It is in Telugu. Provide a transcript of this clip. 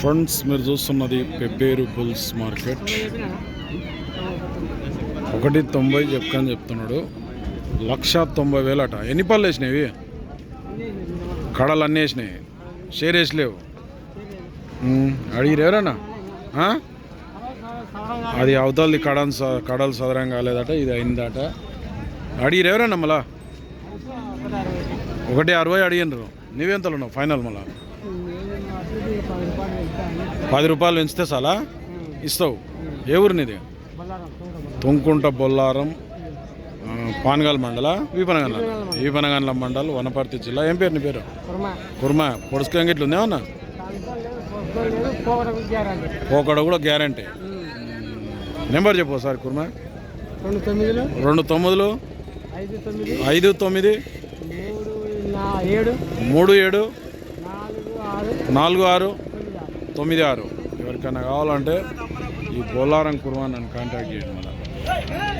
ఫ్రెండ్స్ మీరు చూస్తున్నది పెబ్బేరు బుల్స్ మార్కెట్. ఒకటి తొంభై చెప్పుకని చెప్తున్నాడు. లక్ష తొంభై వేలట ఎన్ని పళ్ళు వేసినాయి కడలు అన్నీ వేసినాయి. షేర్ వేసలేవు. అడిగిరు ఎవరన్నా? అది అవతలది కడన్ స- కడలు సదరం కాలేదట ఇది అయిందట. అడిగిరు ఎవరన్నా మళ్ళా? ఒకటి అరవై అడిగినారు నువ్వెంతలు ఉన్నావు ఫైనల్ మళ్ళా? పది రూపాయలు పెంచితే చాలా? ఇస్తావు. ఏ ఊరు నీది తుంకుంట బొల్లారం పానగాల్ మండల వీపనగండ్ల? వీపనగండ్ల మండల్ వనపర్తి జిల్లా. ఏం పేరు నీ పేరు? కుర్మా. పొడుచుకు ఎంగిట్లు ఉందేమన్నా పోకడ కూడా గ్యారంటీ. నెంబర్ చెప్పు సార్ కుర్మా. రెండు తొమ్మిదిలు. ఐదు తొమ్మిది. మూడు ఏడు. నాలుగు. ఆరు తొమ్మిది ఆరు. ఎవరికైనా కావాలంటే ఈ బొల్లారం కుర్వాన్ నన్ను కాంటాక్ట్ చేయండి